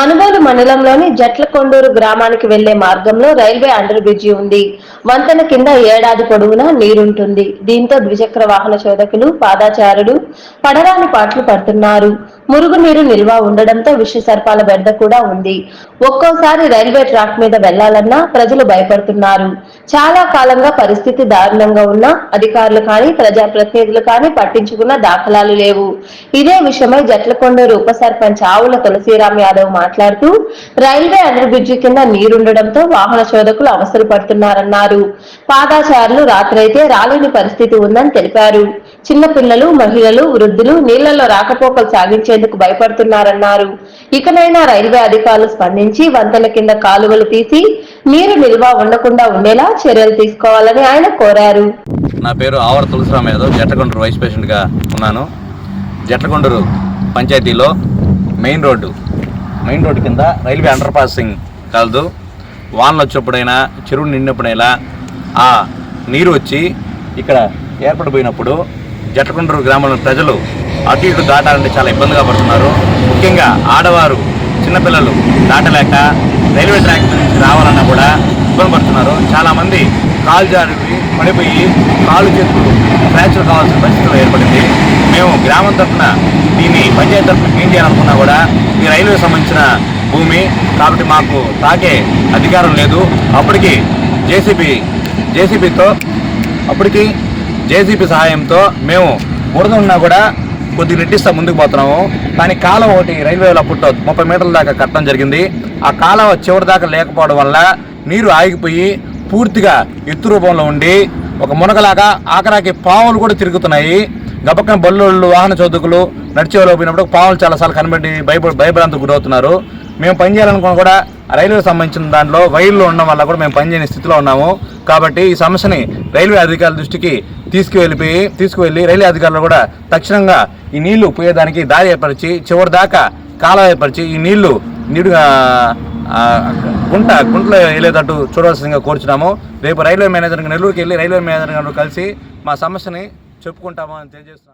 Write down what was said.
మనుగోలు మండలంలోని జట్లకొండూరు గ్రామానికి వెళ్ళే మార్గంలో రైల్వే అండర్ బ్రిడ్జి ఉంది. వంతెన కింద ఏడాది పొడవునా నీరుంటుంది. దీంతో ద్విచక్ర వాహన చోదకులు పాదాచారులు పడరాని పాటలు పడుతున్నారు. మురుగునీరు నిల్వ ఉండడంతో విష సర్పాల బెడ్డ కూడా ఉంది. ఒక్కోసారి రైల్వే ట్రాక్ మీద వెళ్ళాలన్నా ప్రజలు భయపడుతున్నారు. చాలా కాలంగా పరిస్థితి దారుణంగా ఉన్నా అధికారులు కానీ ప్రజాప్రతినిధులు కానీ పట్టించుకున్న దాఖలాలు లేవు. ఇదే విషయమై జట్లకొండూరు ఉప సర్పంచ్ ఆవుల తులసిరామ్ యాదవ్ మాట్లాడుతూ రైల్వే అండర్ బ్రిడ్జి కింద నీరుండడంతో వాహన చోదకులు అవసరపడుతున్నారన్నారు. పాదాచారులు రాత్రైతే రాలేని పరిస్థితి ఉందని తెలిపారు. చిన్నపిల్లలు మహిళలు వృద్ధులు నీళ్ళలో రాకపోకలు సాగించేందుకు భయపడుతున్నారన్నారు. ఇకనైనా రైల్వే అధికారులు స్పందించి వంతెన కింద కాలువలు తీసి నీరు నిల్వ ఉండకుండా ఉండేలా చర్యలు తీసుకోవాలని ఆయన కోరారు. నా పేరు ఆవర తులసిరామ యాదవ్ జట్టకొండూరు వైస్ ప్రెసిడెంట్గా ఉన్నాను. జట్టకొండూరు పంచాయతీలో మెయిన్ రోడ్డు మెయిన్ రోడ్డు కింద రైల్వే అండర్ పాసింగ్ కలదు. వానలు వచ్చినప్పుడైనా చెరువు నిండినప్పుడైనా ఆ నీరు వచ్చి ఇక్కడ ఏర్పడిపోయినప్పుడు జట్టకొండూరు గ్రామంలో ప్రజలు అటు ఇటు దాటాలంటే చాలా ఇబ్బందిగా పడుతున్నారు. ముఖ్యంగా ఆడవారు చిన్నపిల్లలు దాటలేక రైల్వే ట్రాక్ నుంచి రావాలన్నా కూడా ఇబ్బంది పడుతున్నారు. చాలామంది కాలు జారి పడిపోయి కాలు చేతులు ఫ్రాక్చర్ కావాల్సిన పరిస్థితులు ఏర్పడింది. మేము గ్రామం తరఫున దీన్ని పంచాయతీ తరఫున క్లీన్ చేయాలనుకున్నా కూడా ఈ రైల్వే సంబంధించిన భూమి కాబట్టి మాకు తాకే అధికారం లేదు. అప్పటికి జేసీబీ జేసీబీతో అప్పటికి జేసీబీ సహాయంతో మేము బురద ఉన్నా కూడా కొద్ది నెట్టిస్తా ముందుకు పోతున్నాము. కానీ కాలం ఒకటి రైల్వేలో పుట్ట ముప్పై మీటర్ల దాకా కట్టడం జరిగింది. ఆ కాలం చివరి దాకా లేకపోవడం వల్ల నీరు ఆగిపోయి పూర్తిగా ఎత్తు రూపంలో ఉండి ఒక మునగలాగా ఆఖరాకి పావులు కూడా తిరుగుతున్నాయి. గబక్కన బల్లోళ్ళు వాహన చోదకులు నడిచేవాళ్ళు పోయినప్పుడు పావులు చాలాసార్లు కనబడి భయపడి భయభ్రాంతికి గురవుతున్నారు. మేము పనిచేయాలనుకున్న కూడా రైల్వే సంబంధించిన దాంట్లో వైర్లు ఉండడం వల్ల కూడా మేము పనిచేయని స్థితిలో ఉన్నాము. కాబట్టి ఈ సమస్యని రైల్వే అధికారుల దృష్టికి తీసుకువెళ్ళిపోయి తీసుకువెళ్ళి రైల్వే అధికారులు కూడా తక్షణంగా ఈ నీళ్ళు పోయేదానికి దారి ఏర్పరిచి చివరి దాకా కాలం ఏర్పరిచి ఈ నీళ్ళు నీడుగా గుంట గుంటలో వెళ్ళేటట్టు చూడవలసిందిగా కోరుచున్నాము. రేపు రైల్వే మేనేజర్ నెల్లూరుకి వెళ్ళి రైల్వే మేనేజర్ గారు కలిసి మా సమస్యని చెప్పుకుంటామని తెలియజేస్తున్నాం.